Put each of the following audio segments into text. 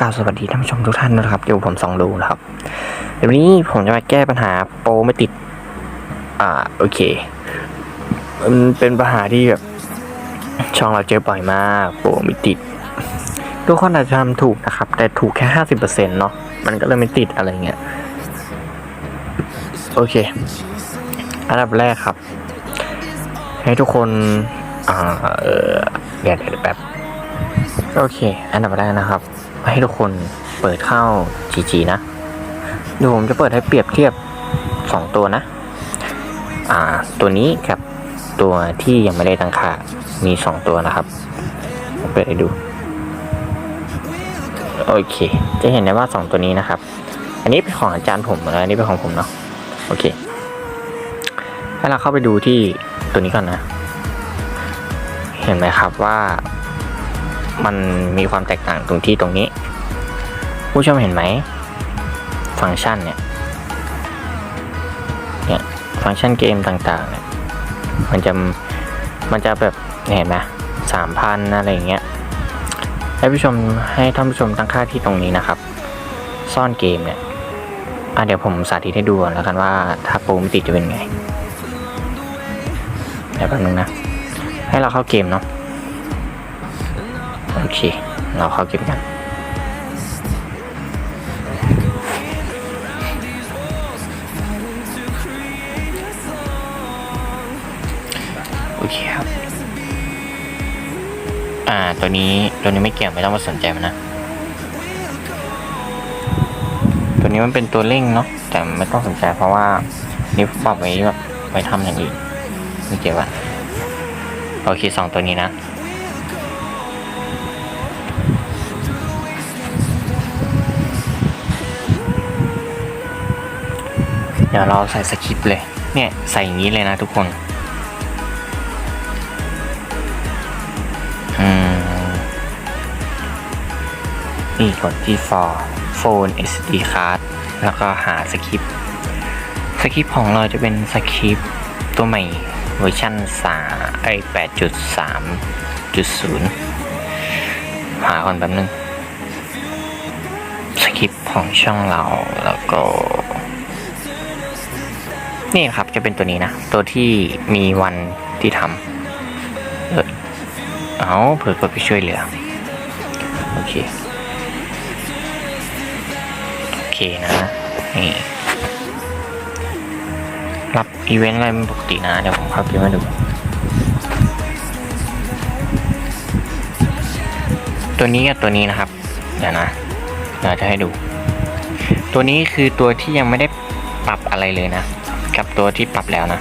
กล่าวสวัสดีท่านผู้ชมทุกท่านนะครับอยู่ผมสองดูนะครับ เดี๋ยวนี้ผมจะมาแก้ปัญหาโปรไม่ติด อ่า โอเค มันเป็นปัญหาที่แบบช่องเราเจอบ่อยมาก โปรไม่ติด ทุกคนอาจจะทำถูกนะครับ แต่ถูกแค่ห้าสิบเปอร์เซ็นต์เนาะ มันก็เลยไม่ติดอะไรเงี้ย โอเค อันดับแรกครับ ให้ทุกคน อ่า เออเดี๋ยวแป๊บโอเค อันดับแรกนะครับ ให้ทุกคนเปิดเข้า GG นะเดี๋ยวผมจะเปิดให้เปรียบเทียบ 2 ตัวนะ อ่า ตัวนี้กับตัวที่ยังไม่ได้ตั้งค่ามี 2 ตัวนะครับเปิดให้ดู โอเค จะเห็นได้ว่า 2 ตัวนี้นะครับ อันนี้เป็นของอาจารย์ผมแล้วอันนี้เป็นของผมเนาะ โอเค ให้เราเข้าไปดูที่ตัวนี้ก่อนนะ เห็นไหมครับว่า มันมีความแตกต่างตรงที่ตรงนี้ ผู้ชมเห็นไหม ฟังก์ชันเนี่ย เนี่ย ฟังก์ชันเกมต่างๆเนี่ย มันจะ มันจะแบบเห็นไหมสามพันอะไรอย่างเงี้ย ให้ผู้ชมให้ท่านผู้ชมตั้งค่าที่ตรงนี้นะครับ ซ่อนเกมเนี่ยอะเดี๋ยวผมสาธิตให้ดูก่อนแล้วกันว่าถ้าโปรม่ติจะเป็นไง เดี๋ยวแป๊บนึงนะ ให้เราเข้าเกมเนาะ โอเค เราเข้าเก็บกันโอเคครับ อ่า ตัวนี้ ตัวนี้ไม่เกี่ยวไม่ต้องมาสนใจมันนะ ตัวนี้มันเป็นตัวเร่งเนาะ แต่ไม่ต้องสนใจเพราะว่า นี่ปรับไว้แบบไว้ทำอย่างอื่นไม่เกี่ยวอะโอเคสองตัวนี้นะ เดี๋ยวเราใส่สคริปต์เลย เนี่ยใส่อย่างนี้เลยนะทุกคนอืมนี่กดที่ for phone SD card แล้วก็หาสคริปต์สคริปต์ของเราจะเป็นสคริปต์ตัวใหม่เวอร์ชัน3ไอ8.3.0 หาก่อนแป๊บนึงสคริปต์ของช่องเราแล้วก็ นี่ครับจะเป็นตัวนี้นะ ตัวที่มีวันที่ทำเออเอาเผื่อกดไปช่วยเหลือ โอเค โอเคนะ นี่ รับอีเวนต์อะไรเป็นปกตินะ เดี๋ยวผมเข้าไปมาดูตัวนี้กับตัวนี้นะครับ เดี๋ยวนะเดี๋ยวจะให้ดู ตัวนี้คือตัวที่ยังไม่ได้ปรับอะไรเลยนะ กับตัวที่ปรับแล้วนะ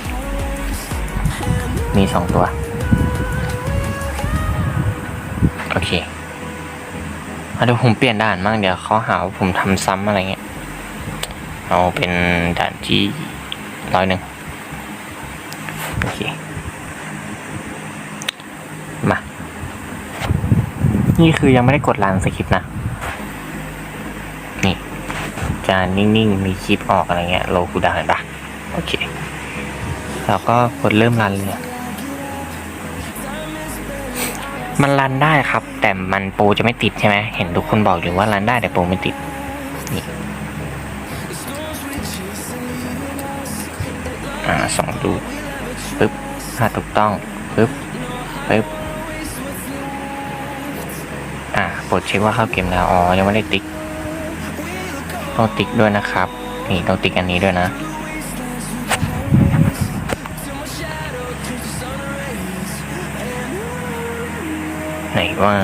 มีสองตัว โอเคเอาดี๋ยวผมเปลี่ยนด่านบ้างเดี๋ยวเขาหาว่าผมทำซ้ำอะไรเงี้ย เอาเป็นด่านที่ร้อยหนึ่งโอเค มา นี่คือยังไม่ได้กดรันสคริปต์นะ นี่ จะนิ่งๆ มีคลิปออกอะไรเงี้ย โลกูดาเห็นปะ เคแล้วก็กดเริ่มรันเลย มันรันได้ครับ แต่มันโปรจะไม่ติดใช่ไหมเห็นทุกคนบอกอยู่ว่ารันได้แต่โปรไม่ติด นี่อ่าสองดูปึ๊บถ้าถูกต้องปึ๊บปึ๊บอ่าโปรดเช็คว่าเข้าเกมแล้ว อ๋อ ยังไม่ได้ติ๊ก ต้องติ๊กด้วยนะครับ นี่ต้องติ๊กอันนี้ด้วยนะ ไหนว่า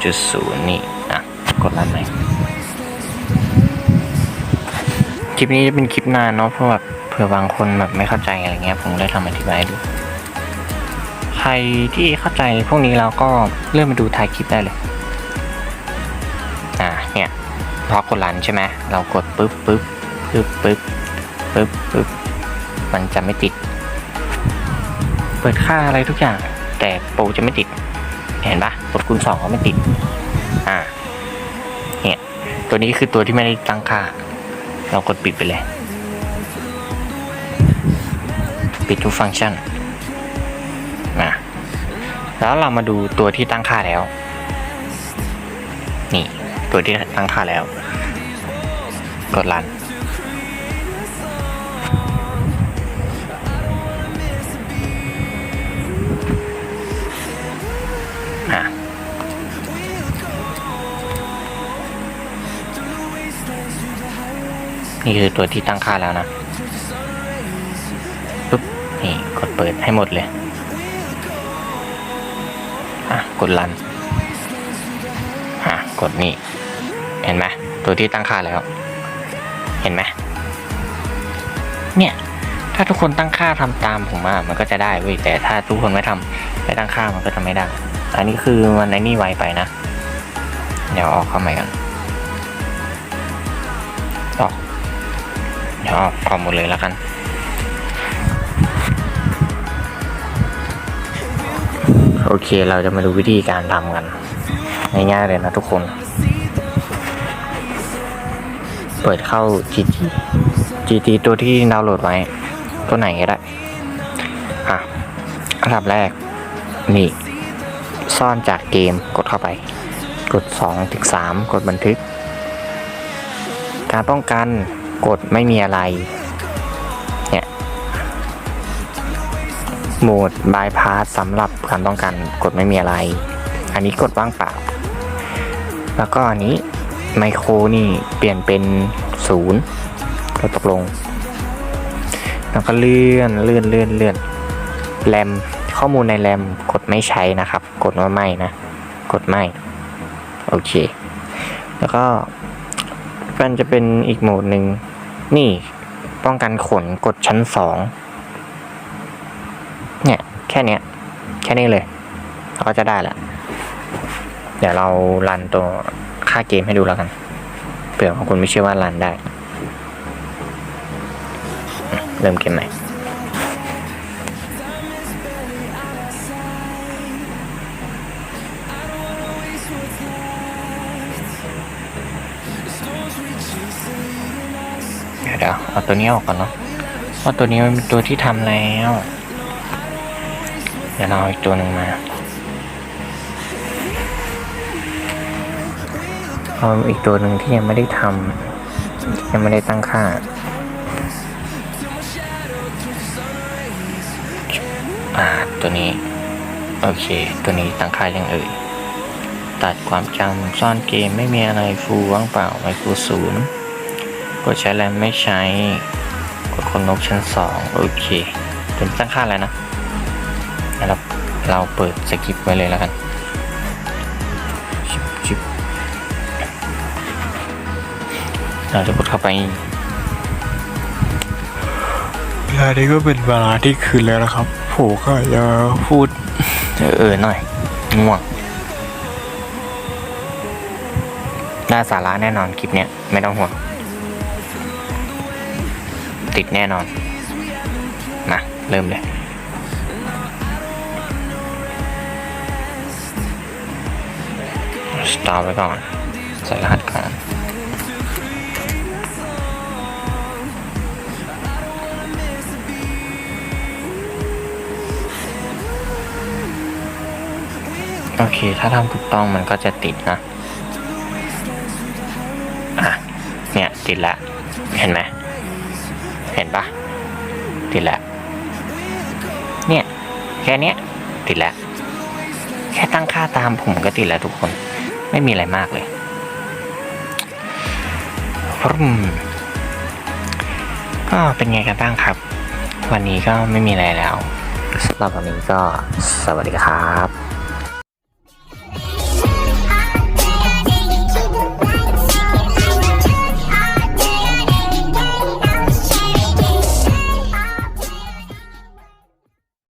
3.0 นี่ อะ กดรันไหมคลิปนี้จะเป็นคลิปนานเนาะเพราะแบบเผื่อบางคนแบบไม่เข้าใจอะไรเงี้ย ผมเลยทำอธิบายดู ใครที่เข้าใจพวกนี้แล้วก็เริ่มมาดูท้ายคลิปได้เลย อ่าเนี่ยพอกดรันใช่ไหมเรากดปึ๊บปึ๊บปึ๊บปึ๊บปึ๊บปึ๊บมันจะไม่ติด เปิดค่าอะไรทุกอย่าง แต่โปรจะไม่ติด เห็นปะกดคูณสองก็ไม่ติด อ่า เนี่ย ตัวนี้คือตัวที่ไม่ได้ตั้งค่า เรากดปิดไปเลย ปิดทุกฟังก์ชันนะแล้วเรามาดูตัวที่ตั้งค่าแล้ว นี่ ตัวที่ตั้งค่าแล้ว กดรัน นี่คือตัวที่ตั้งค่าแล้วนะปุ๊บนี่กดเปิดให้หมดเลย อะ กดรัน อะ กดนี่ เห็นไหมตัวที่ตั้งค่าแล้ว เห็นไหมเนี่ย ถ้าทุกคนตั้งค่าทำตามผมอะมันก็จะได้เว้ยแต่ถ้าทุกคนไม่ทำไม่ตั้งค่ามันก็จะไม่ได้ อันนี้คือมันไอ้นี่ไวไปนะ เดี๋ยวออกเข้าใหม่กันออก ดี๋ยวออกออกหมดเลยแล้วกันโอเคเราจะมาดูวิธีการทำกัน ง่ายๆเลยนะทุกคน เปิดเข้า GT GT ตัวที่ดาวน์โหลดไว้ ตัวไหนก็ได้ อะอันดับแรก นี่ ซ่อนจากเกมกดเข้าไป กด2ถึง3กดบันทึก การป้องกัน กดไม่มีอะไร เนี่ยโหมดบายพาสสำหรับการป้องกันกดไม่มีอะไร อันนี้กดว่างเปล่า แล้วก็อันนี้ไมโครนี่เปลี่ยนเป็นศูนย์ก็ตกลง แล้วก็เลื่อนเลื่อนเลื่อนเลื่อนแรมข้อมูลในแรมกดไม่ใช้นะครับ กดว่าไม่นะ กดไม่ โอเค แล้วก็ มันจะเป็นอีกโหมดหนึ่ง นี่ป้องกันขนกดชั้นสองเนี่ย แค่เนี้ย แค่นี้เลย ก็จะได้ละ เดี๋ยวเรารันตัวค่าเกมให้ดูแล้วกันเผื่อของคนไม่เชื่อว่ารันได้ เริ่มเกมใหม่ เดี๋ยวเอาตัวนี้ออกก่อนเนาะเพราะตัวนี้มันเป็นตัวที่ทำแล้ว เดี๋ยวเราเอาอีกตัวหนึ่งมาเอาอีกตัวหนึ่งที่ยังไม่ได้ทำยังไม่ได้ตั้งค่า อ่า ตัวนี้ โอเค ตัวนี้ตั้งค่ายังเอ่ย ตัดความจำซ่อนเกมไม่มีอะไรฟูว่างเปล่าไมโครศูนย์ กดใช้แรมไม่ใช้ กดคนนกชั้นสองโอเคตัวนี้ตั้งค่าแล้วนะแล้วเราเราเปิดสกิปไว้เลยแล้วกันชิบชิบเราจะกดเข้าไปเวลานี้ก็เป็นเวลาที่คืนแล้วนะครับผมก็จะพูดเออเออหน่อยง่วงได้สาระแน่นอนคลิปเนี้ยไม่ต้องห่วง ติดแน่นอนมาเริ่มเลยสตาร์ไว้ก่อน ใส่รหัสก่อนโอเค ถ้าทำถูกต้องมันก็จะติดนะ อะ เนี่ย ติดแล้วเห็นไหม เห็นปะติดแล้วเนี่ยแค่เนี้ยติดแล้วแค่ตั้งค่าตามผมก็ติดแล้วทุกคน ไม่มีอะไรมากเลยรึมก็เป็นไงกันบ้างครับ วันนี้ก็ไม่มีอะไรแล้วสำหรับวันนี้ก็สวัสดีครับ